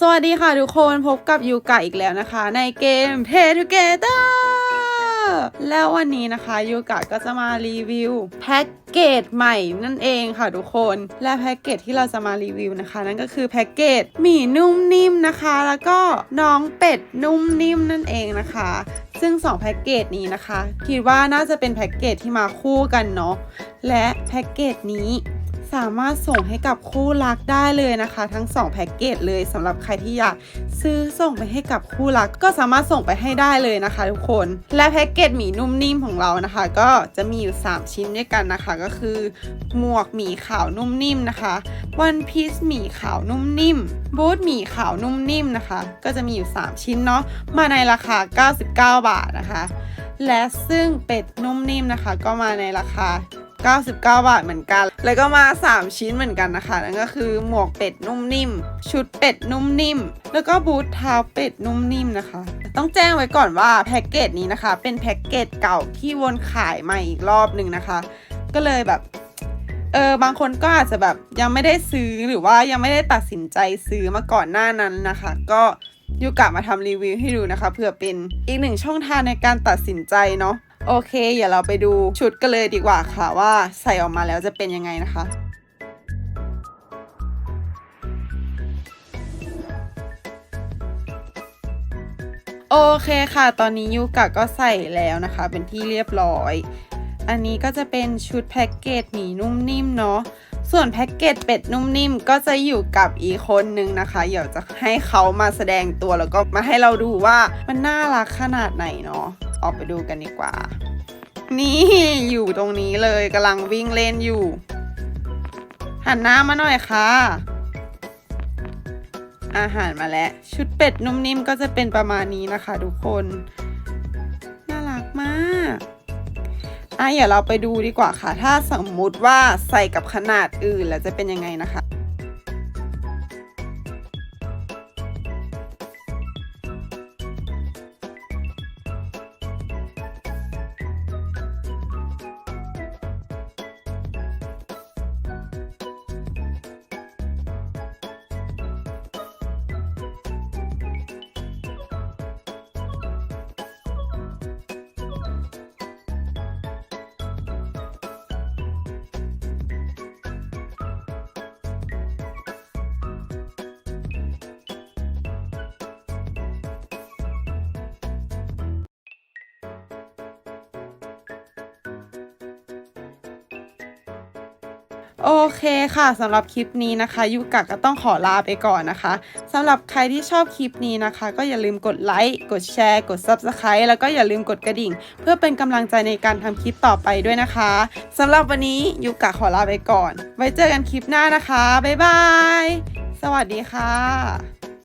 สวัสดีค่ะทุกคนพบกับยูกะอีกแล้วนะคะ ในเกม Play Together แล้ววันนี้นะคะยูกะก็จะมารีวิวแพ็กเกจใหม่นั่นเองค่ะทุกคนและแพ็กเกจที่เราจะมารีวิวนะคะ นั่นก็คือแพ็กเกจหมี่นุ่มนิ่มนะคะ แล้วก็น้องเป็ดนุ่มนิ่มนั่นเองนะคะ ซึ่ง2แพ็กเกจนี้นะคะคิดว่าน่าจะเป็นแพ็กเกจที่มาคู่กันเนาะและแพ็กเกจนี้ามารถส่งให้กับคู่รักได้เลยนะคะ ทั้ง 2 แพ็กเกจเลยสำหรับใครที่อยากซื้อส่งไปให้กับคู่รัก ก็สามารถส่งไปให้ได้เลยนะคะ ทุกคน และแพ็กเกจหมีนุ่มนิ่มของเรานะคะ ก็จะมีอยู่ 3 ชิ้นด้วยกันนะคะ ก็คือหมวกหมีขาวนุ่มนิ่มนะคะวันพีซหมีขาวนุ่มนิ่มบูทหมีขาวนุ่มนิ่มนะคะ ก็จะมีอยู่ 3 ชิ้นเนาะมาในราคา 99 บาทนะคะและซึ่งเป็ดนุ่มนิ่มนะคะ ก็มาในราคา 99 บาทเหมือนกัน แล้วก็มา 3 ชิ้นเหมือนกันนะคะ นั่นก็คือหมวกเป็ดนุ่มนิ่ม ชุดเป็ดนุ่มนิ่ม แล้วก็บูทเท้าเป็ดนุ่มนิ่มนะคะ ต้องแจ้งไว้ก่อนว่าแพ็กเกจนี้นะคะ เป็นแพ็กเกจเก่าที่วนขายมาอีกรอบหนึ่งนะคะ ก็เลยแบบเออบางคนก็อาจจะแบบยังไม่ได้ซื้อหรือว่ายังไม่ได้ตัดสินใจซื้อมาก่อนหน้านั้นนะคะ ก็ยูกะมาทำรีวิวให้ดูนะคะเพื่อเป็นอีกหนึ่งช่องทางในการตัดสินใจเนาะ โอเค เดี๋ยวเราไปดูชุดกันเลยดีกว่าค่ะว่าใส่ออกมาแล้วจะเป็นยังไงนะคะโอเคค่ะ ตอนนี้ยูกะก็ใส่แล้วนะคะ เป็นที่เรียบร้อย อันนี้ก็จะเป็นชุดแพ็กเกจหมีนุ่มนิ่มเนาะ ส่วนแพ็กเกจเป็ดนุ่มนิ่มก็จะอยู่กับอีกคนนึงนะคะ เดี๋ยวจะให้เขามาแสดงตัวแล้วก็มาให้เราดูว่ามันน่ารักขนาดไหนเนาะ ออกไปดูกันดีกว่า นี่อยู่ตรงนี้เลยกำลังวิ่งเล่นอยู่ หันหน้ามาหน่อยค่ะ อาหารมาแล้ว ชุดเป็ดนุ่มนิ่มก็จะเป็นประมาณนี้นะคะทุกคน น่ารักมากอะเดี๋ยวเราไปดูดีกว่าค่ะ ถ้าสมมุติว่าใส่กับขนาดอื่นแล้วจะเป็นยังไงนะคะ โอเคค่ะสำหรับคลิปนี้นะคะยูกะก็ต้องขอลาไปก่อนนะคะสำหรับใครที่ชอบคลิปนี้นะคะ ก็อย่าลืมกดไลค์กดแชร์ กด Subscribe แล้วก็อย่าลืมกดกระดิ่ง เพื่อเป็นกำลังใจในการทำคลิปต่อไปด้วยนะคะสำหรับวันนี้ยูกะขอลาไปก่อน ไว้เจอกันคลิปหน้านะคะบ๊ายบายสวัสดีค่ะ